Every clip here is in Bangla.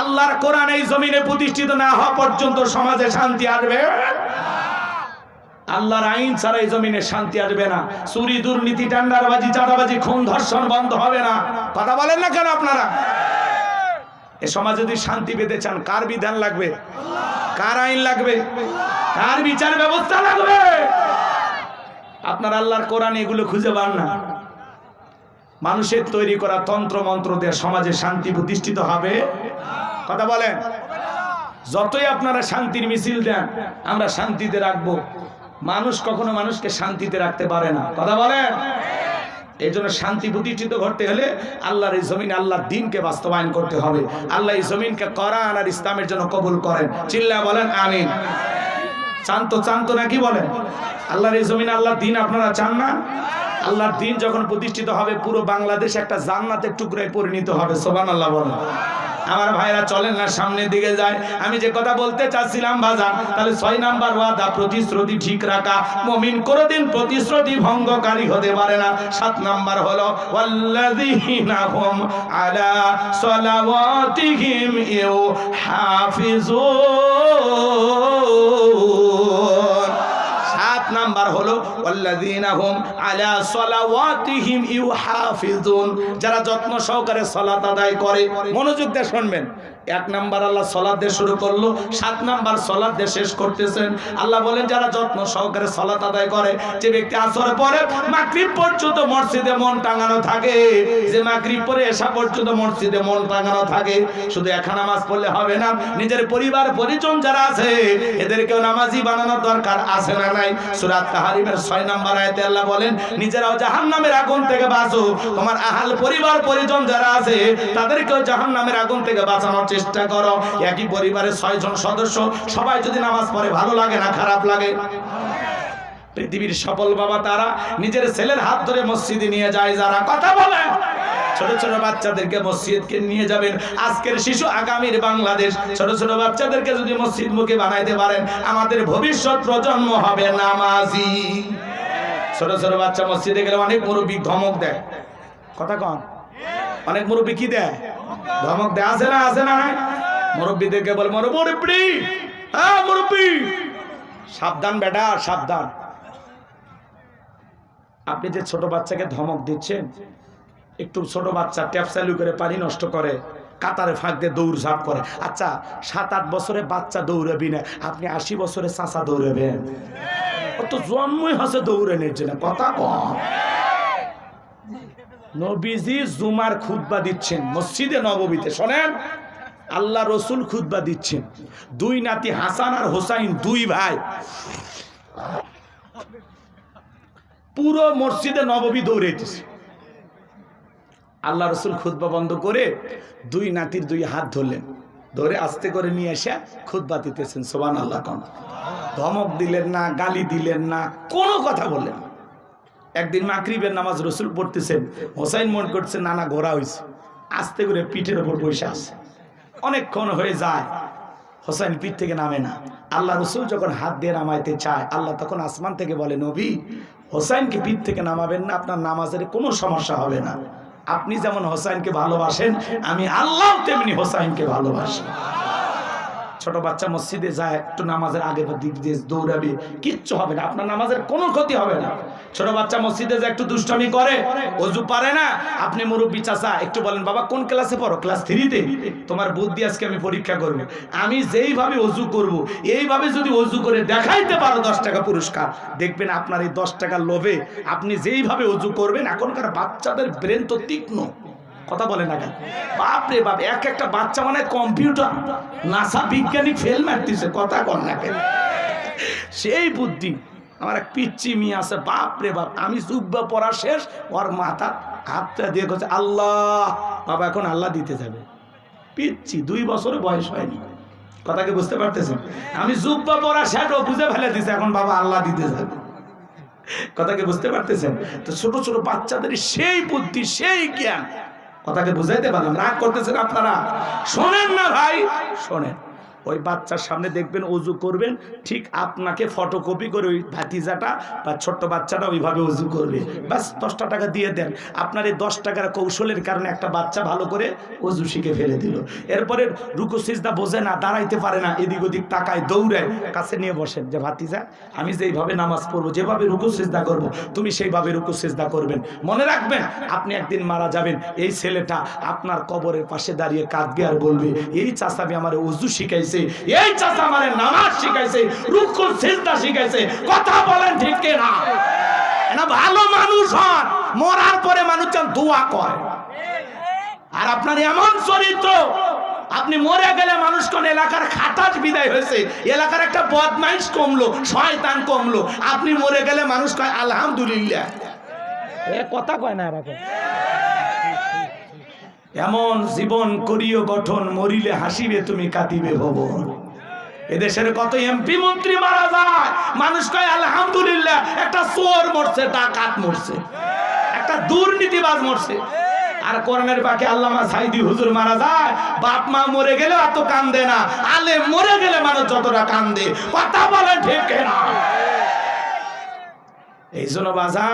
আল্লাহর কোরআন এই জমিনে প্রতিষ্ঠিত না হওয়া পর্যন্ত সমাজে শান্তি আসবে? আল্লাহর আইন ছাড়া এই জমিনে শান্তি আসবে না। চুরি, দুর্নীতি টান্ডারবাজি চাঁদাবাজি, খুন, ধর্ষণ বন্ধ হবে না। কথা বলেন না কেন আপনারা? এ সমাজে যদি শান্তি পেতে চান, কার বিধান লাগবে? কার আইন লাগবে? কার বিচার ব্যবস্থা লাগবে? আপনার আল্লাহর কোরআন এগুলো খুঁজে পান না। মানুষের তৈরি করা তন্ত্র মন্ত্র দিয়ে সমাজে শান্তি প্রতিষ্ঠিত হবে। কথা বলেন। যতই আপনারা শান্তির মিছিল দেন, আমরা শান্তিতে রাখব। মানুষ কখনো মানুষকে শান্তিতে রাখতে পারে না। কথা বলেন। এই জন্য শান্তি প্রতিষ্ঠিত করতে হলে আল্লাহর এই জমিন আল্লাহর দিনকে বাস্তবায়ন করতে হবে। আল্লাহ এই জমিনকে কোরআন আর ইসলামের জন্য কবুল করেন। চিল্লা বলেন, আমিন। চান তো নাকি বলেন? আল্লাহর এই জমিন আল্লাহর দিন আপনারা চান না? আল্লাহর দিন যখন প্রতিষ্ঠিত হবে, পুরো বাংলাদেশ একটা জান্নাতের টুকরায় পরিণত হবে। সোবান আল্লাহ বলেন। আমার ভাইরা চলেন না, সামনের দিকে যায়। আমি যে কথা বলতে চাচ্ছিলাম বাজান, তাহলে ছয় নাম্বার ওয়াদা, প্রতিশ্রুতি ঠিক রাখা। মমিন কোনোদিন প্রতিশ্রুতি ভঙ্গকারী হতে পারে না। সাত নাম্বার হলো সাত নাম্বার হলো ওয়াল্লাযীনা যারা যত্ন সহকারে আদায় করে, মনোযোগ দিয়ে শুনবেন। এক নাম্বার আল্লাহ সলাদ দিয়ে শুরু করল, সাত নাম্বার সলাদ দিয়ে শেষ করতেছেন। আল্লাহ বলেন, যারা যত্ন সহকারে সলাত আদায় করে, যে ব্যক্তি আসর পরে পর্যন্ত মসজিদে মন টাঙানো থাকে, যে পরে এসা পর্যন্ত মসজিদে মন টাঙানো থাকে, শুধু একা নামাজ পড়লে হবে না, নিজের পরিবার, পরিজন যারা আছে, এদেরকেও নামাজি বানানোর দরকার আছে না নাই? সুরাত তাহারিমের ছয় নাম্বার আয়তে আল্লাহ বলেন, নিজেরাও জাহান্নামের আগুন থেকে বাঁচো। তোমার আহাল পরিবার, পরিজন যারা আছে, তাদেরকেও জাহান্নামের আগুন থেকে বাঁচানোর চেষ্টা করো। একই পরিবারের ছয়জন সদস্য, সবাই যদি নামাজ পড়ে, ভালো লাগে না, খারাপ লাগে? পৃথিবীর সফল বাবা তারা নিজের ছেলের হাত ধরে মসজিদে নিয়ে যায়, যারা কথা বলে। ছোট ছোট বাচ্চাদেরকে মসজিদকে নিয়ে যাবেন। আজকের শিশু আগামীর বাংলাদেশ। ছোট ছোট বাচ্চাদেরকে যদি মসজিদ মুখে বানাইতে পারেন, আমাদের ভবিষ্যৎ প্রজন্ম হবে নামাজি। ছোট ছোট বাচ্চা মসজিদে গেলে অনেক মুরব্বী ধমক দেয়। কথা কন। অনেক মুরব্বী কি দেয়? ধমক দেয়। আছে না আছে না? মুরব্বীদেরকে বলে, মরো মুরব্বী হ্যাঁ মুরব্বী। সাবধান বেটা, সাবধান। আপনি যে ছোট বাচ্চাকে ধমক দিচ্ছেন একটু ছোট বাচ্চা ট্যাপ চালু করে পানি নষ্ট করে, কাতারে ফাঁক দিয়ে দৌড় ঝাঁপ করে। আচ্ছা সাত আট বছরে বাচ্চা দৌড়াবি না, আপনি আশি বছরে চাচা দৌড়াবেন। ও তো জন্মই দৌড়ে দৌড়ানোর জন্য কথা নবীজি জুমার খুতবা দিচ্ছেন, মসজিদে নববীতে, শোনেন। আল্লাহ রসুল খুতবা দিচ্ছেন। দুই নাতি হাসান আর হোসাইন, দুই ভাই। পুরো মসজিদে নববী দৌড়াইতেছে। আল্লাহ রসুল খুতবা বন্ধ করে দুই নাতির দুই হাত ধরলেন। ধরে আস্তে করে নিয়ে এসে খুতবা দিতেছেন সোবান আল্লাহ কন। ধমক দিলেন না, গালি দিলেন না, কোনো কথা বললেন একদিন মাকরিবের নামাজ রসুল পড়তেছেন, হোসাইন মন করছে, নানা, ঘোরা হয়েছে আস্তে করে পিঠের ওপর বসে আছে। অনেকক্ষণ হয়ে যায়, হোসাইন পিঠ থেকে নামে না। আল্লাহ রসুল যখন হাত দিয়ে নামাইতে চায়, আল্লাহ তখন আসমান থেকে বলে, নবী, হোসাইনকে পিঠ থেকে নামাবেন না, আপনার নামাজের কোনো সমস্যা হবে না। আপনি যেমন হোসাইনকে ভালোবাসেন আমি আল্লাহ তেমনি হোসাইনকে ভালোবাসি। ছোট বাচ্চা মসজিদে যায়, একটু নামাজের আগে দিক দিয়ে দৌড়াবে, কিচ্ছু হবে না। আপনার নামাজের কোনো ক্ষতি হবে না। ছোট বাচ্চা মসজিদে যায়, একটু দুষ্টামি করে, অজু পারে না। আপনি মুরব্বী চাচা, একটু বলেন, বাবা, কোন ক্লাসে পড়ো? ক্লাস থ্রিতে। তোমার বুদ্ধি আজকে আমি পরীক্ষা করব। আমি যেইভাবে অজু করব, এইভাবে যদি অজু করে দেখাইতে পারো দশ টাকা পুরস্কার, দেখবেন আপনার এই দশ টাকার লোভে আপনি যেইভাবে অজু করবেন, এখনকার বাচ্চাদের ব্রেন তো তীক্ষ্ণ। কথা বলে না কেন? বাপ রে বাপ, এক একটা বাচ্চা মানে কম্পিউটার। নাসা বিজ্ঞানী ফেল মারতেছে, কথা কর না কেন? সেই বুদ্ধি, আমার এক পিচ্ছি মেয়ে আছে, বাপ রে বাপ, আমি জুব্বা পড়া শেষ, ওর মাথা হাতটা দিয়ে করছে আল্লাহ, বাবা এখন আল্লাহ দিতে যাবে। পিচ্ছি দুই বছরে বয়স হয়নি। কথা কি বুঝতে পারতেছেন? আমি জুব্বা পড়া শেষ, ও বুঝে ফেলে দিছে, এখন বাবা আল্লাহ দিতে যাবে। কথাকে বুঝতে পারতেছেন? তো ছোট ছোট বাচ্চাদের সেই বুদ্ধি, সেই জ্ঞান কথাকে বুঝাইতে পারলাম। রাগ করতেছেন আপনারা। শোনেন না ভাই শোনেন। ওই বাচ্চার সামনে দেখবেন অজু করবেন, ঠিক আপনাকে ফটোকপি করে ওই ভাতিজাটা বা ছোট্ট বাচ্চাটা ওইভাবে অজু করবে। ব্যাস, দশটা টাকা দিয়ে দেন। আপনার এই দশ টাকার কৌশলের কারণে একটা বাচ্চা ভালো করে অজু শিখে ফেলে দিল। এরপরে রুকু সিজদা বোঝে না, দাঁড়াইতে পারে না, এদিক ওদিক তাকায়, দৌড়ায়, কাছে নিয়ে বসেন যে, ভাতিজা, আমি যেইভাবে নামাজ পড়ব, যেভাবে রুকু সিজদা করব, তুমি সেইভাবে রুকু সিজদা করবেন। মনে রাখবেন, আপনি একদিন মারা যাবেন, এই ছেলেটা আপনার কবরের পাশে দাঁড়িয়ে কাঁদবে আর বলবে, এই চাষাবি আমার উজু শিখাইছে এই চাষা আমার নামাজ শিখাইছে রুকু সিজদা শিখাইছে, কথা বলেন ঠিক না না ভালো মানুষ হন, মরার পরে মানুষজন দোয়া করে। আর আপনার এমন চরিত্র, আপনি মরে গেলে মানুষ কোন এলাকার খাটাস বিদায় হয়েছে, এলাকার একটা বদমাইশ কমলো, শয়তান কমলো, আপনি মরে গেলে মানুষ কয়, আলহামদুলিল্লাহ। এ কথা কয় না এরকম এমন জীবন করিও, গঠন, মরিলে হাসিবে, তুমি কাঁদিবে ভবন। এদেশের কত এমপি মন্ত্রী মারা যায়, মানুষ কয়, আলহামদুলিল্লাহ, একটা চোর মরছে, ডাকাত মরছে, একটা দুর্নীতিবাজ মরছে। আর করোনার পাখি আল্লামা সাইদি হুজুর মারা যায়, বাপ মা মরে গেলে এত কান্দে না আলে মরে গেলে মানুষ যতটা কান্দে, কথা বলে ঠিক না এই জন্য বাজা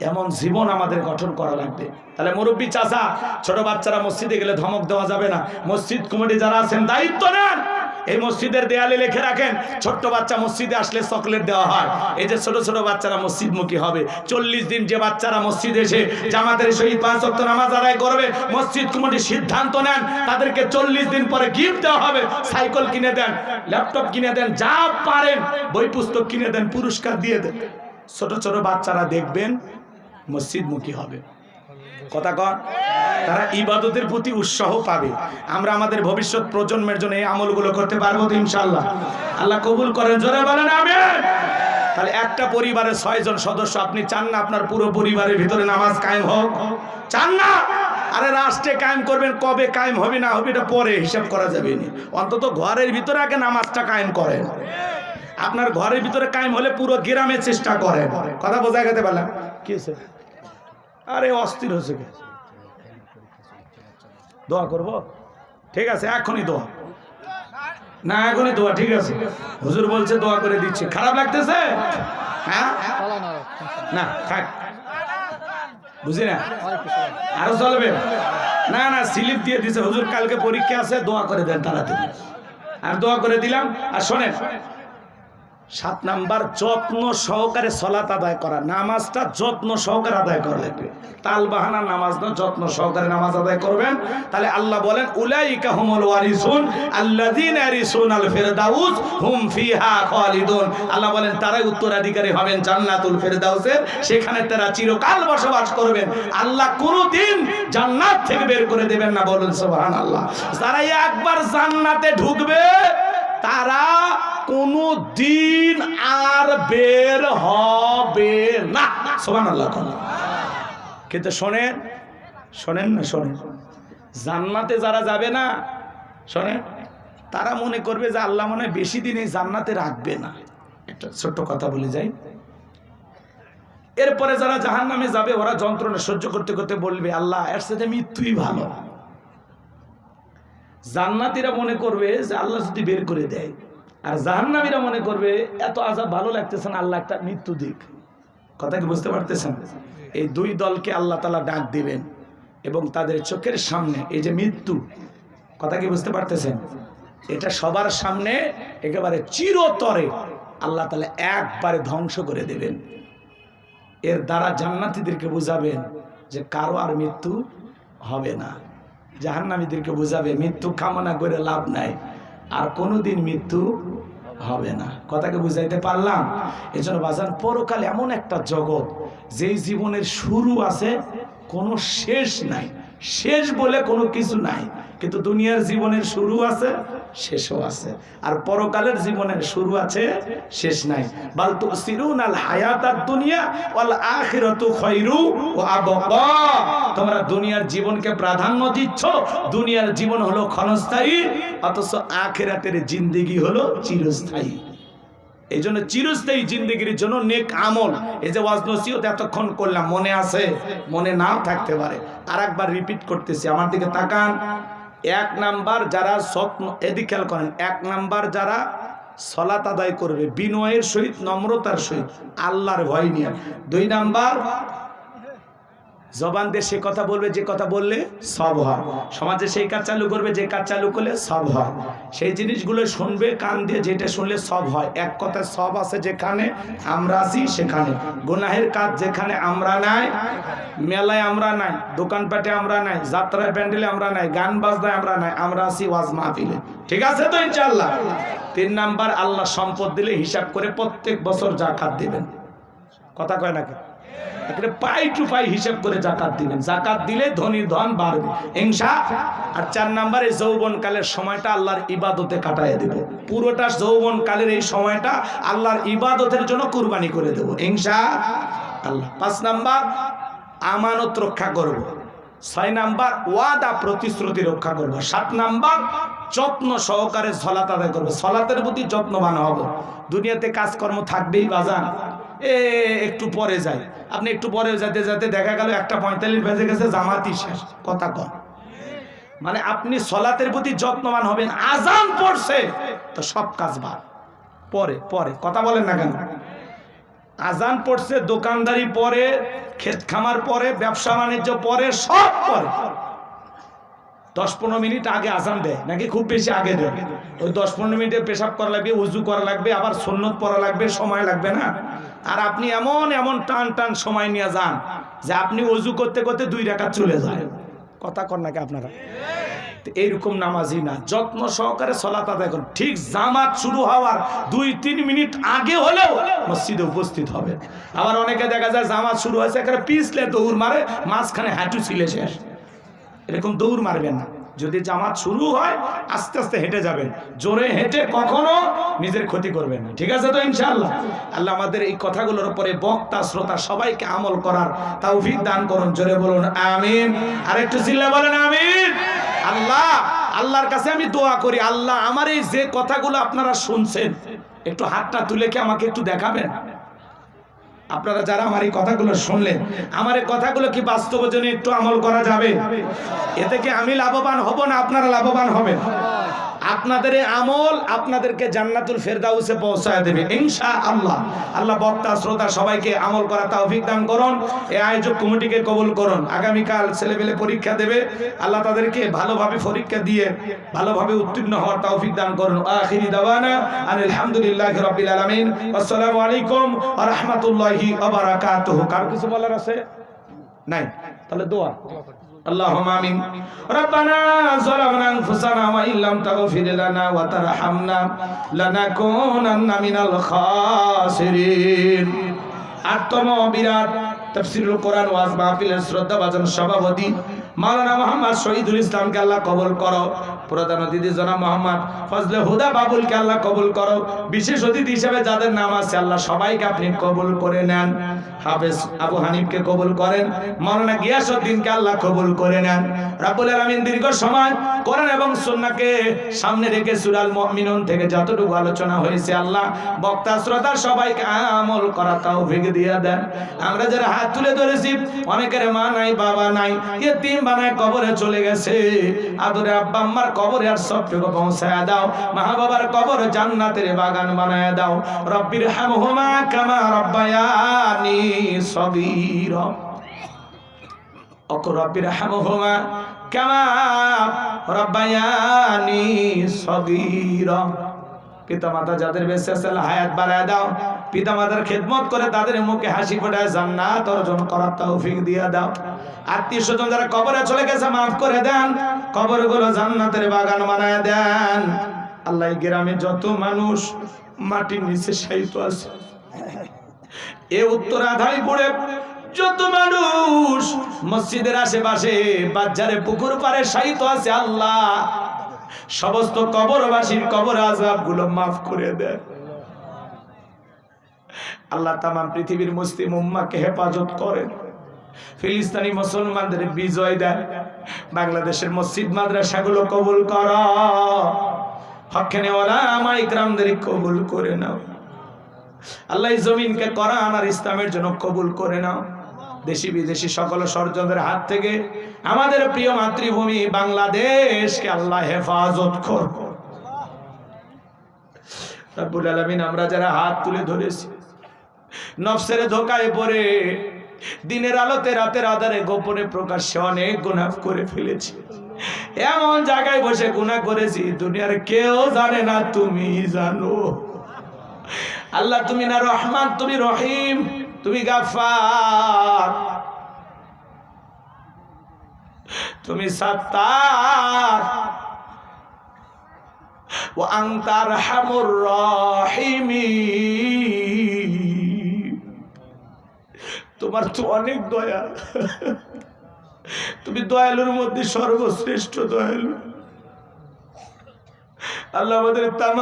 এমন জীবন আমাদের গঠন করা লাগবে। তাহলে মুরব্বী চাচা, ছোট বাচ্চারা মসজিদে গেলে ধমক দেওয়া যাবে না। মসজিদ কমিটি যারা আছেন, দায়িত্ব নেন। এই মসজিদের দেয়ালে লিখে রাখেন, ছোট্ট বাচ্চা মসজিদে আসলে চকলেট দেওয়া হয়। এই যে ছোট ছোট বাচ্চারা মসজিদমুখী হবে, চল্লিশ দিন যে বাচ্চারা মসজিদে এসে জামাতের শহীদ পাঁচ অক্ট নামাজ আদায় করবে, মসজিদ কমিটি সিদ্ধান্ত নেন। তাদেরকে চল্লিশ দিন পরে গিফট দেওয়া হবে, সাইকেল কিনে দেন, ল্যাপটপ কিনে দেন, যা পারেন বই পুস্তক কিনে দেন, পুরস্কার দিয়ে দেন। ছোট ছোট বাচ্চারা দেখবেন মসজিদমুখী হবে। কথা কন? তারা ইবাদতের প্রতি উৎসাহ পাবে। আমরা আমাদের ভবিষ্যৎ প্রজন্মের জন্য এই আমলগুলো করতে পারব তো ইনশাল্লাহ আল্লাহ কবুল করেন, জোরে বলেন, আমিন। তাহলে একটা পরিবারের ছয়জন সদস্য, আপনি চান না আপনার পুরো পরিবারের ভিতরে নামাজ কায়েম হোক? চান না? আরে রাষ্ট্রে কায়েম করবেন, কবে কায়েম হবে না হবে এটা পরে হিসাব করা যাবে না। অন্তত ঘরের ভিতরে আগে নামাজটা কায়েম করেন। আপনার ঘরের ভিতরে কায়েম হলে পুরো গ্রামে চেষ্টা করেন। কথা বোঝা গেতে পারলাম কি? আরে অস্থির হয়েছে কে? দোয়া করব? ঠিক আছে, এখনই দোয়া। না, এখনই দোয়া, ঠিক আছে। হুজুর বলছে দোয়া করে দিচ্ছি। খারাপ লাগতেছে? হ্যাঁ? না, থাক। বুঝি না? আরও চলবে? না না, স্লিপ দিয়ে দিছে। হুজুর, কালকে পরীক্ষা আছে, দোয়া করে দেন তাড়াতাড়ি। আর দোয়া করে দিলাম। আর শোনেন সাত নাম্বার, যত্ন সহকারে সলাত আদায় করা। নামাজটা যত্ন সহকারে আদায় করা লাগবে। তাল বাহানা নামাজ না, যত্ন সহকারে নামাজ আদায় করবেন। তাহলে আল্লাহ বলেন, উলাইকা হুমুল ওয়ারিসুন, আল্লাযীনা ইয়ারিসুন আল ফিরদাউস, হুম ফিহা খালিদুন। আল্লাহ বলেন, তারাই উত্তরাধিকারী হবেন জান্নাতুল ফিরদাউসের। সেখানে তারা চিরকাল বসবাস করবেন। আল্লাহ কোনোদিন জান্নাত থেকে বের করে দেবেন না, বলুন সুবহানাল্লাহ। যারা একবার জান্নাতে ঢুকবে, তারা কোনো দিন আর বের হবে না। সোমান আল্লাহ কিন্তু শোনেন শোনেন না, শোনেন। জান্নাতে যারা যাবে না, শোনেন, তারা মনে করবে যে আল্লাহ মনে বেশি দিন এই জান্নাতে রাখবে না। একটা ছোট্ট কথা বলে যাই। এরপরে যারা জাহান নামে যাবে, ওরা যন্ত্রণা সহ্য করতে করতে বলবে, আল্লাহ, এর সাথে মৃত্যুই ভালো। জান্নাতিরা মনে করবে যে আল্লাহ যদি বের করে দেয়। আর জাহান্নামীরা মনে করবে, এত আজাব ভালো লাগতেছে না, আল্লাহ একটা মৃত্যু দিক। কথা কি বুঝতে পারতেছেন? এই দুই দলকে আল্লাহ তালা ডাক দিবেন এবং তাদের চোখের সামনে, এই যে মৃত্যু, কথা কি বুঝতে পারতেছেন? এটা সবার সামনে একেবারে চিরতরে আল্লাহ তালা একবারে ধ্বংস করে দেবেন। এর দ্বারা জান্নাতীদেরকে বুঝাবেন যে কারও আর মৃত্যু হবে না। জাহান্নামীদেরকে বুঝাবে, মৃত্যু কামনা করে লাভ নাই। আর কোনোদিন মৃত্যু হবে না। কথাকে বুঝাইতে পারলাম? এজন্য বাজার পরকাল এমন একটা জগৎ, যেই জীবনের শুরু আছে, কোনো শেষ নাই। শেষ বলে কোনো কিছু নাই। কিন্তু দুনিয়ার জীবনের শুরু আছে শেষও আছে। আর পরকালের জীবনের শুরু আছে, শেষ নাই। বাল তো সিরুন আল হায়াতাত দুনিয়া ওয়াল আখিরাতু খায়রু ওয়া আবকা তোমরা দুনিয়ার জীবনকে প্রাধান্য দিচ্ছ। দুনিয়ার জীবন হলো ক্ষণস্থায়ী, অথচ আখিরাতের জিন্দেগি হলো চিরস্থায়ী। এই জন্য চিরস্থায়ী জিন্দগির জন্য নেক আমল। এই যে ওয়াজ নসিহত এতক্ষণ করলাম, মনে আছে? মনে নাও থাকতে পারে। আর একবার রিপিট করতেছি, আমার দিকে তাকান। এক নাম্বার যারা স্বপ্ন এদিক খেয়াল করেন, এক নাম্বার যারা সলাত আদায় করবে, বিনয়ের সহিত, নম্রতার সহিত, আল্লাহর ভয় নিয়ে। দুই নাম্বার জবান দিয়ে সে কথা বলবে, যে কথা বললে সব হয় সমাজে সেই কাজ চালু করবে, যে কাজ চালু করলে সব হয় সেই জিনিসগুলো শুনবে, কান দিয়ে যেটা শুনলে সব হয়। এক কথায় সব আছে যেখানে আমরা আছি, সেখানে। গুনাহের কাজ যেখানে আমরা নাই, মেলায় আমরা নাই, দোকানপাটে আমরা নাই যাত্রায় প্যান্ডেলে আমরা নাই, গান বাজনায় আমরা নাই, আমরা আছি ওয়াজ মাহফিলে। ঠিক আছে তো ইনশাল্লাহ তিন নাম্বার, আল্লাহ সম্পদ দিলে হিসাব করে প্রত্যেক বছর জাকাত দেবেন। কথা কয় নাকি এখানে পাই টু পাই হিসাব করে জাকাত দিবেন জাকাত দিলে ধনী, ধন বাড়বে হিংসা। আর চার নাম্বারে যৌবন কালের সময়টা আল্লাহর ইবাদতে কাটায় দেব। পুরোটা যৌবন কালের এই সময়টা আল্লাহর ইবাদতের জন্য কুরবানি করে দেব। হিংসা আল্লাহ। পাঁচ নাম্বার, আমানত রক্ষা করব। ছয় নাম্বার, ওয়াদা প্রতিশ্রুতি রক্ষা করব। সাত নাম্বার, যত্ন সহকারে সলাত আদায় করব। সলাতের প্রতি যত্নবান হব। দুনিয়াতে কাজকর্ম থাকবেই বাজান। এ, একটু পরে যাই। আপনি একটু পরে যেতে যেতে দেখা গেল একটা পঁয়তাল্লিশ বেজে গেছে জামাতি শেষ। কথা কন। মানে আপনি সলাতের প্রতি যত্নবান হবেন, আজান পড়ছে, তো সব কাজ বাদ। পরে পরে, কথা বলেন না কেন? আজান পড়ছে, দোকানদারি পরে, ক্ষেত খামার পরে, ব্যবসা বাণিজ্য পরে, সব পরে। দশ পনেরো মিনিট আগে আজান দেয়, নাকি খুব বেশি আগে দেয়? ওই দশ পনেরো মিনিটে পেশাব করা লাগবে, উজু করা লাগবে, আবার সন্ন্যত পড়া লাগবে, সময় লাগবে না? আর আপনি এমন এমন টান টান সময় নিয়ে যান যে আপনি অজু করতে করতে দুই রেখা চলে যায়। কথা কর নাকি আপনারা? এইরকম নামাজি না। যত্ন সহকারে সলাত আদায় করুন। ঠিক জামাত শুরু হওয়ার দুই, তিন মিনিট আগে হলেও মসজিদে উপস্থিত হবে আবার অনেকে দেখা যায় জামাত শুরু হয়েছে এখানে পিছলে দৌড় মারে, মাঝখানে হাঁটু ছিলে শেষ। এরকম দৌড় মারবেন না। যদি জামাত শুরু হয়, আস্তে আস্তে হেঁটে যাবেন। জোরে হেঁটে কখনো নিজের ক্ষতি করবেন না। ঠিক আছে তো ইনশাআল্লাহ? আল্লাহ আমাদের এই কথাগুলোর উপরে বক্তা, শ্রোতা সবাইকে আমল করার তৌফিক দান করুন। জোরে বলুন, আমিন। আর একটু চিল্লা বলেন, আমিন। আল্লাহ, আল্লাহর কাছে আমি দোয়া করি। আল্লাহ আমার এই যে কথাগুলো আপনারা শুনছেন, একটু হাতটা তুলে কি আমাকে একটু দেখাবেন? আপনারা যারা আমার এই কথাগুলো শুনলেন, আমার এই কথাগুলো কি বাস্তব জন্য একটু আমল করা যাবে? এতে কি আমি লাভবান হব না আপনারা লাভবান হবেন? আপনাদের আমল আপনাদেরকে জান্নাতুল ফেরদাউসে পৌঁছায় দেবে। ইনশা আল্লাহ আল্লাহ বক্তা, শ্রোতা সবাইকে আমল করা তৌফিক দান করুন। এই আয়োজক কমিটিকে কবুল করুন। আগামীকাল ছেলেপেলে পরীক্ষা দেবে। আল্লাহ তাদেরকে ভালোভাবে পরীক্ষা দিয়ে ভালোভাবে উত্তীর্ণ হওয়ার তৌফিক দান করুন। আখিরি দাওয়ানা আলহামদুলিল্লাহি রাব্বিল আলামিন। আসসালামু আলাইকুম ওয়া রাহমাতুল্লাহি ওয়া বারাকাতুহু। কার কিছু বলার আছে? নাই। তাহলে দোয়া। اللهم امين ربنا ظلمنا انفسنا وان لم تغفر لنا وترحمنا لنكونن من الخاسرين আটতম বিরাট তাফসিরুল কোরআন ওয়াজ মাহফিলের শ্রদ্ধাভাজন সভাপতি মাওলানা মোহাম্মদ শহীদুল ইসলামকে আল্লাহ কবুল করো প্রধান অতিথি জনাব মোহাম্মদ ফজলে হুদা বাবুলকে আল্লাহ কবুল করো বিশেষ অতিথি হিসেবে যাদের নাম আছে আল্লাহ সবাইকে আপনি কবুল করে নেন হাফেজ আবু হানিফকে কবুল করেন। মাওলানা গিয়াসউদ্দিনকে আল্লাহ কবুল করে নেন। রাব্বুল আলামিন দীর্ঘ সময় কোরআন এবং সুন্নাহকে সামনে রেখে সূরাল মুমিনুন থেকে যতটুকু আলোচনা হয়েছে, আল্লাহ বক্তা, শ্রোতা সবাইকে আমল করা তৌফিক দিয়ে দেন। আমরা যারা হাত তুলে ধরেছি, অনেকের মা নাই, বাবা নাই ইতিম বানায় কবরে চলে গেছে। আদরে আব্বা, আম্মার কবরে আর সবটুকু পৌঁছায় দাও। মা বাবার কবর জান্নাতের বাগান বানায় দাও। রব্বির হামহুমা কামা রব্বায়ানি সগীরা অকর রব্বির হামহুমা কামা রব্বায়ানি সগীরা পিতা মাতা যাদের বেঁচে আছে হায়াত বাড়ায় দাও। পিতা মাতার খেদমত করে তাদের মুখে হাসি ফোটায় জান্নাত অর্জন করার তৌফিক দিয়ে দাও। আত্মীয় স্বজন যারা কবরে চলে গেছে, মাফ করে দেন। কবরগুলো জান্নাতের বাগান বানায় দেন। আল্লাহ গ্রামে যত মানুষ মাটির নিচে সাহিত্য আছে এ উত্তর আধাই পড়ে যত মানুষ মসজিদের আশেপাশে, বাজারে, পুকুর পারে সাহিত্য আছে আল্লাহ। সমস্ত কবরবাসীর কবর আজাবগুলো মাফ করে দেয় আল্লাহ তামাম পৃথিবীর মুসলিম উম্মাকে হেফাজত করেন। ফিলিস্তানি মুসলমানদের বিজয় দেন। বাংলাদেশের মসজিদ, মাদ্রাসাগুলো কবুল কর। হকেনে ওলামা ইকরামদের কবুল করে নাও। আল্লাহ জমিনকে করা আর ইসলামের জন্য কবুল করে নাও। দেশি বিদেশি সকল ষড়যন্ত্রের হাত থেকে আমাদের প্রিয় মাতৃভূমি বাংলাদেশকে আল্লাহ হেফাজত কর। রব্বুল আলামিন, আমরা যারা হাত তুলে ধরেছি, নফসের ধোকায় পড়ে, দিনের আলোতে রাতের আধারে গোপনে প্রকাশ্যে অনেক গুনাহ করে ফেলেছি। এমন জায়গায় বসে গুনাহ করেছি, দুনিয়ার কেউ জানে না তুমি জানো। আল্লাহ, তুমি না রহমান, তুমি রহিম, তুমি গাফার তুমি সাত্তার। ও আংতার হামুর রহিমি তোমার তো অনেক দয়া। তুমি দয়ালুর মধ্যে সর্বশ্রেষ্ঠ দয়ালু। আল্লাহ আমাদের তাম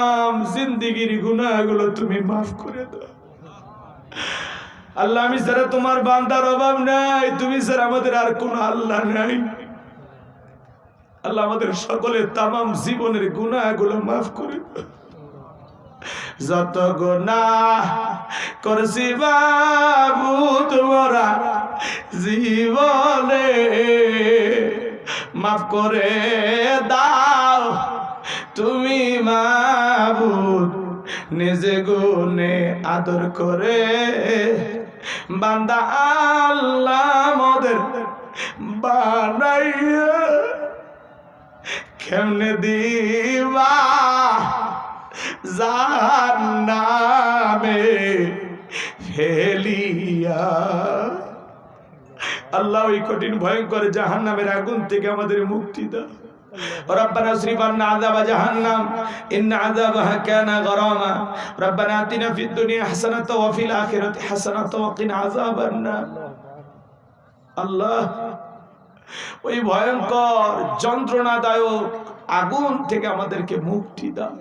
জিন্দিগির গুনাহগুলো তুমি মাফ করে দাও। আল্লাহ, আমি ছাড়া তোমার বান্দার অভাব নাই, তুমি ছাড়া আমাদের আর কোন আল্লাহ নাই, আল্লাহ আমাদের সকলের তাম জীবনের গুনাহগুলো মাফ করে দাও। যত গোনা করছি বাবু, তোমরা জীবনে মাফ করে দাও। তুমি মাবুদ নিজে গুনে আদর করে বান্দা আল্লাহ মোদের বানাইয়া কেমনে দিবা জাহান্নামে ফেলিয়া? আল্লাহ ওই কঠিন, ভয়ঙ্কর জাহান্নামের আগুন থেকে আমাদের মুক্তি দাও। ربنا اصرف عنا عذاب جهنم إن عذابها كان غراما ربنا آتنا في الدنيا حسنة وفي الآخرة حسنة وقنا عذاب النار আল্লাহ ওই ভয়ঙ্কর যন্ত্রণাদায়ক আগুন থেকে আমাদেরকে মুক্তি দাও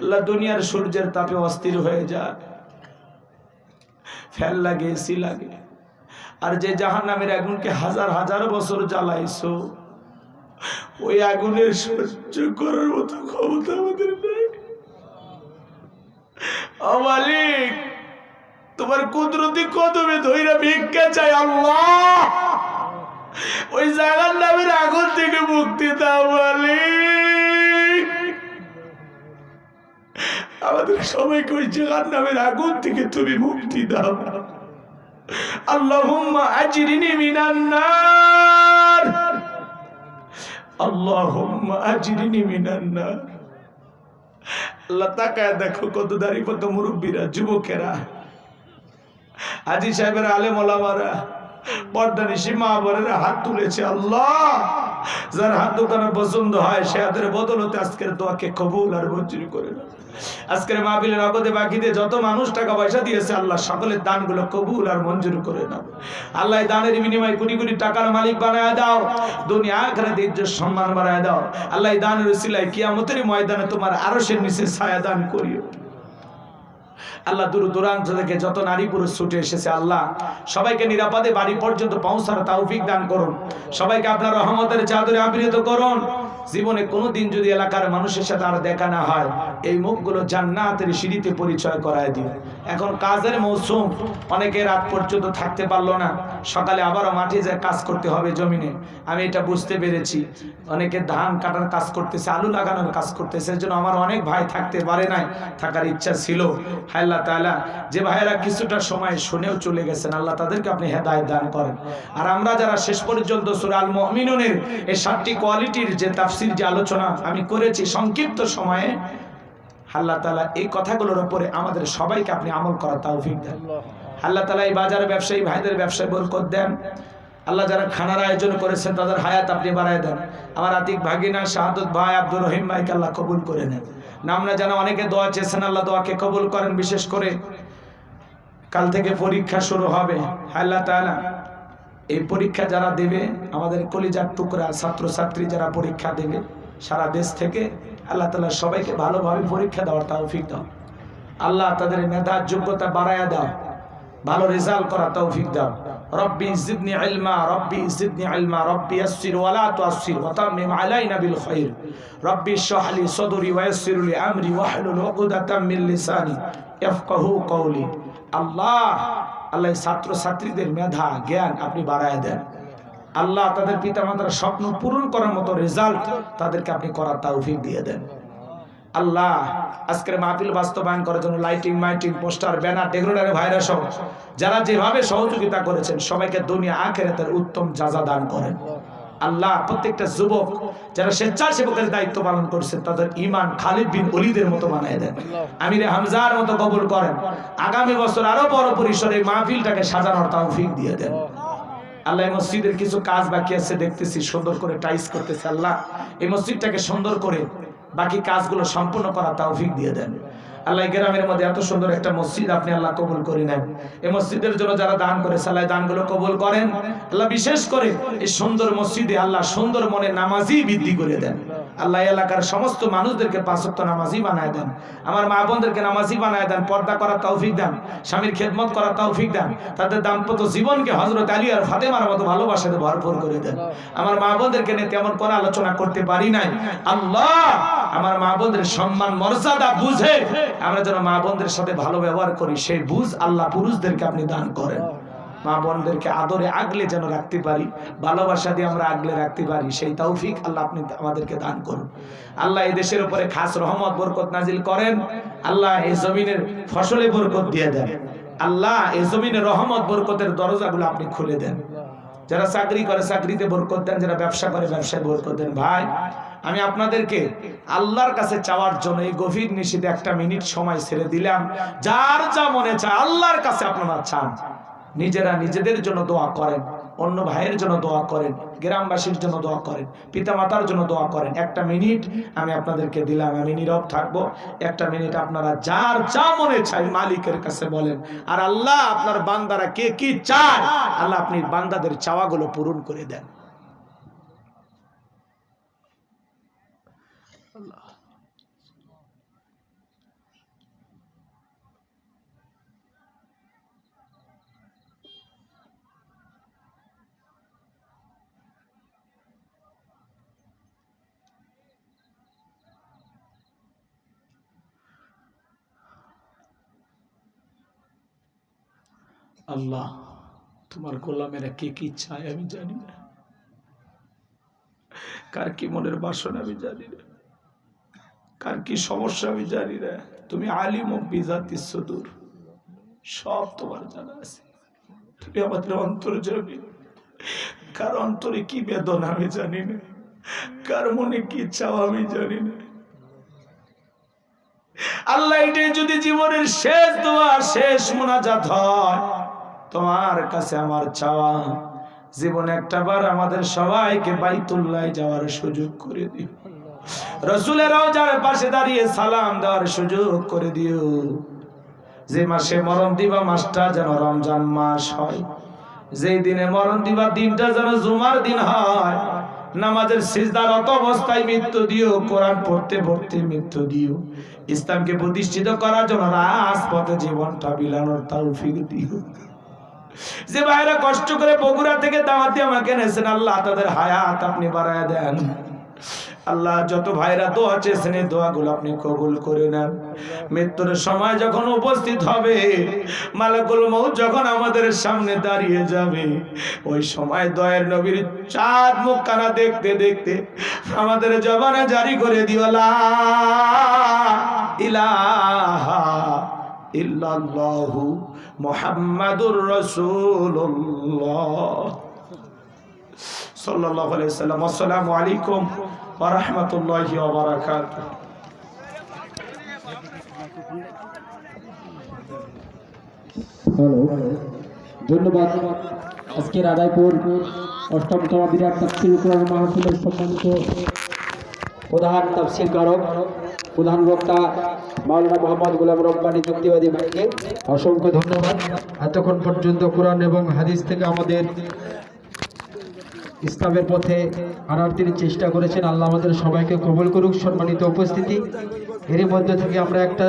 আল্লাহ দুনিয়ার সূর্যের তাপে অস্থির হয়ে যায় ফ্যান লাগে এসি লাগে আর যে জাহান নামের আগুনকে হাজার হাজার বছর জ্বালাইছো ওই আগুনের সহ্য করার মতো ক্ষমতা আমাদের নেই। ও মালিক, তোমার কুদরতি কদমে ধৈরা ভিক্ষা চাই আল্লাহ। ওই জাহান নামের আগুন থেকে মুক্তি দাও আমাদের সবাইকে ওই জাহান নামের আগুন থেকে তুমি মুক্তি দাও। আল্লাহুম্মা আজরিনি মিনান নার। আল্লাহুম্মা আজরিনি মিনান দেখো কত দাড়ি পাকা মুরব্বীরা, যুবকেরা, হাজি সাহেবের আলেম ওলামারা বোনেরা হাত তুলেছে, আল্লাহ! যার হাত দোকানে পছন্দ হয়, সে হাতের বদলতে আজকের দোয়াকে কবুল আর মঞ্জুরি করে না আজকের মাহফিলে নগদে বাকিতে যত মানুষ টাকা পয়সা দিয়েছে, আল্লাহ সকলের দানগুলো কবুল আর মঞ্জুর করে নাও আল্লাহ দানের বিনিময়ে কোটি কোটি টাকার মালিক বানায় দাও, দুনিয়া আখরে ইজ্জত সম্মান বানায় দাও। আল্লাহ দানের উসিলায় কিয়ামতের ময়দানে তোমার আরশের নিচে ছায়া দান করিও। আল্লাহ দূর দূরান্ত থেকে যত নারী পুরুষ ছুটে এসেছে, আল্লাহ সবাইকে নিরাপদে বাড়ি পর্যন্ত পৌঁছার তৌফিক দান করুন। সবাইকে আপনার রহমতের চাদরে আবৃত করুন। জীবনে কোনোদিন যদি এলাকার মানুষের সাথে আর দেখা না হয়, এই মুখগুলো জান্নাতের সিঁড়িতে পরিচয় করায় দিও এখন কাজের মৌসুম, অনেকে রাত পর্যন্ত থাকতে পারল না। সকালে আবারও মাঠে যায় কাজ করতে হবে জমিনে। আমি এটা বুঝতে পেরেছি। অনেকে ধান কাটার কাজ করতেছে, আলু লাগানোর কাজ করতেছে। এর জন্য আমার অনেক ভাই থাকতে পারে নাই, থাকার ইচ্ছা ছিল। আল্লাহ তাআলা, যে ভাইয়েরা কিছুটা সময় শুনেও চলে গেছেন, আল্লাহ তাদেরকে আপনি হেদায়েত দান করেন। আর আমরা যারা শেষ পর্যন্ত সূরা আল মুমিনুনের এই সাতটি কোয়ালিটির যে তাফসীর, যে আলোচনা আমি করেছি সংক্ষিপ্ত সময়ে আল্লাহ তালা এই কথাগুলোর উপরে আমাদের সবাইকে আপনি আমল করার তৌফিক দেন। আল্লাহ তালা এই বাজার ব্যবসায়ী ভাইদের ব্যবসায় বরকত দেন। আল্লাহ যারা খানার আয়োজন করেছেন, তাদের হায়াত আপনি বাড়ায় দেন। আমার আতিক ভাগিনা শাহাদত ভাই আব্দুর রহিম ভাইকে আল্লাহ কবুল করে নেন। নাম না জানা অনেকে দোয়া চেয়েছেন, আল্লাহ দোয়াকে কবুল করেন। বিশেষ করে কাল থেকে পরীক্ষা শুরু হবে। আল্লাহ তাআলা, এই পরীক্ষা যারা দেবে, আমাদের কলিজার টুকরা ছাত্রছাত্রী যারা পরীক্ষা দেবে, সারা দেশ থেকে আল্লাহ তাআলা সবাইকে ভালোভাবে পরীক্ষা দেওয়ার তৌফিক দাও। আল্লাহ তাদের মেধার যোগ্যতা বাড়ায়া দাও। ভালো রেজাল্ট করা তৌফিক দাও। রব্বি জিদনি ইলমা, রব্বি জিদনি ইলমা, রব্বি ইয়াসসির ওয়া লা তুয়াসসির ওয়া তাম্মিম আলাইনা বিল খাইর। রব্বি ইশরাহ লি সাদরি ওয়া ইয়াসসির লি আমরি ওয়াহলুল উকদাতাম মিন লিসানি ইয়াফকাহু কওলি। আল্লাহ আল্লাহ ছাত্র ছাত্রীদের মেধা, জ্ঞান আপনি বাড়ায় দেন। আল্লাহ তাদের পিতামাতার স্বপ্ন পূরণ করার মতো রেজাল্ট তাদেরকে আপনি করার তৌফিক দিয়ে দেন। আল্লাহ, আজকের মাহফিল বাস্তবায়ন করার জন্য লাইটিং মাইটিং পোস্টার ব্যানার ডেকোরেটারে ভাইরাস সহ, যারা যেভাবে সহযোগিতা করেছেন, সবাইকে দুনিয়া আখেরাতের উত্তম যাজা দান করেন। আল্লাহ, প্রত্যেকটা যুবক, যারা স্বেচ্ছাসেবকের দায়িত্ব পালন করছেন, তাদের ইমান খালিদ বিন অলিদের মতো বানিয়ে দেন। আমিরে হামজার মতো কবুল করেন। আগামী বছর আরও বড় পরিসরে মাহফিলটাকে সাজানোর তৌফিক দিয়ে দেন। আল্লাহ, এই মসজিদের কিছু কাজ বাকি আছে, দেখতেছি, সুন্দর করে টাইস করতেছে আল্লাহ। এই মসজিদটাকে সুন্দর করে বাকি কাজগুলো সম্পূর্ণ করা তৌফিক দিয়ে দেন। আল্লাহ গ্রামের মধ্যে এত সুন্দর একটা মসজিদ আপনি আল্লাহ কবুল করে নেন। এই মসজিদের জন্য যারা দান করে সাল্লাহ দানগুলো কবুল করেন। আল্লাহ বিশেষ করে এই সুন্দর মসজিদে আল্লাহ সুন্দর মনে নামাজই বৃদ্ধি করে দেন। আল্লাহ এলাকার সমস্ত মানুষদেরকে পাঁচক্ত নামাজি বানায় দেন। আমার মা বোনদেরকে নামাজি বানায় দেন, পর্দা করার তৌফিক দেন, স্বামীর খেদমত করার তৌফিক দেন, তাদের দাম্পত্য জীবনকে হজরত আলী আর ফাতেমার মতো ভালোবাসাতে ভরপুর করে দেন। আমার মা বোনদেরকে নিয়ে তেমন করে আলোচনা করতে পারি নাই। আল্লাহ, আমার মা বোনদের সম্মান, মর্যাদা বুঝে আমরা যেন মা বোনদের সাথে ভালো ব্যবহার করি, সেই বুঝ আল্লাহ পুরুষদেরকে আপনি দান করেন। মা বোনদেরকে আদরে আগলে যেন রাখতে পারি, ভালোবাসা দিয়ে আমরা আগলে রাখতে পারি, সেই তৌফিক আল্লাহ আপনি আমাদেরকে দান করুন। আল্লাহ এই দেশের উপরে খাস রহমত, বরকত নাজিল করেন। আল্লাহ এই জমিনের ফসলে বরকত দিয়ে দেন। আল্লাহ এই জমিনের রহমত, বরকতের দরজাগুলো আপনি খুলে দেন। যারা চাকরি করে, চাকরিতে বরকত দেন, যারা ব্যবসা করে, ব্যবসায় বরকত দেন। ভাই, আমি আপনাদেরকে আল্লাহর কাছে চাওয়ার জন্য এই গভীর নিষেধে একটা মিনিট সময় ছেড়ে দিলাম। যার যা মনে চায় আল্লাহর কাছে আপনারা চান। নিজেরা নিজেদের জন্য দোয়া করেন, অন্য ভাইয়ের জন্য দোয়া করেন, গ্রামবাসীর জন্য দোয়া করেন পিতা মাতার জন্য দোয়া করেন। একটা মিনিট আমি আপনাদেরকে দিলাম, আমি নীরব থাকব। একটা মিনিট আপনারা যার যা মনে চাই মালিকের কাছে বলেন। আর আল্লাহ আপনার বান্দারা কে কি চায়, আল্লাহ আপনি বান্দাদের চাওয়াগুলো পূরণ করে দেন। আল্লাহ, তোমার গোলামেরা কে কি চায় আমি জানি না। কার কি মনের বাসন আমি জানি না। কার কি সমস্যা আমি জানি না। তুমি আলিম বিজাতি সুদূর, সব তোমার জানা আছে। তুমি আমাদের অন্তর যাবি কার অন্তরে কি বেদনা আমি জানি না। কার মনে কি চাও আমি জানি না। আল্লাহ এটাই যদি জীবনের শেষ দোয়া, শেষ মোনাজাত হয় তোমার কাছে আমার চাওয়া। জীবনে একটা বার আমাদের সবাইকে বাইতুল্লাহ যাওয়ার সুযোগ করে দিও। রসুলেরাও যার পাশে দাঁড়িয়ে সালাম দেওয়ার সুযোগ করে দিও। যে মাসে মরণ দিবা, মাসটা যেন রমজান মাস হয়। যেই দিনে মরণ দিবা, দিনটা যেন জুমার দিন হয়। নামাজের সিজদার অত অবস্থায় মৃত্যু দিও, কোরআন পড়তে পড়তে মৃত্যু দিও। ইসলামকে প্রতিষ্ঠিত করার জন্য রাজপথে জীবনটা বিলানোর তৌফিক দিও। যে ভাইরা কষ্ট করে বগুড়া থেকে দাওয়াত দিয়ে আমাকে এনেছেন, আল্লাহ তাদের হায়াত আপনি বাড়ায় দেন। আল্লাহ যত ভাইরা দোয়া চেয়েছেন, এই দোয়াগুলো আপনি কবুল করে নেন। মৃত্যুর সময় যখন উপস্থিত হবে, মালাকুল মৌত যখন আমাদের সামনে দাঁড়িয়ে যাবে, ওই সময় দয়ের নবীর চাঁদ মুখ কানা দেখতে দেখতে আমাদের জবানে জারি করে দিও, লা ইলাহা ইল্লাল্লাহু মুহাম্মাদুর রাসূলুল্লাহ। সাল্লাল্লাহু আলাইহি সাল্লাম আসসালামু আলাইকুম ওয়া রাহমাতুল্লাহি ওয়া বারাকাতুহু। হ্যালো, ধন্যবাদ। আজকের আদায়পুর অষ্টমতম বিরাট তাফসির কোরআন মাহফিলের সম্মানিত প্রধান তাফসির কারক, প্রধান বক্তা মাওলানা মোহাম্মদ গুলাম রব্বানি যুক্তিবাদী ভাইকে অসংখ্য ধন্যবাদ। এতক্ষণ পর্যন্ত কোরআন এবং হাদিস থেকে আমাদের ইসলামের পথে আনার তিনি চেষ্টা করেছেন। আল্লাহ আমাদের সবাইকে কবল করুক, সম্মানিত উপস্থিতি। এরই মধ্যে থেকে আমরা একটা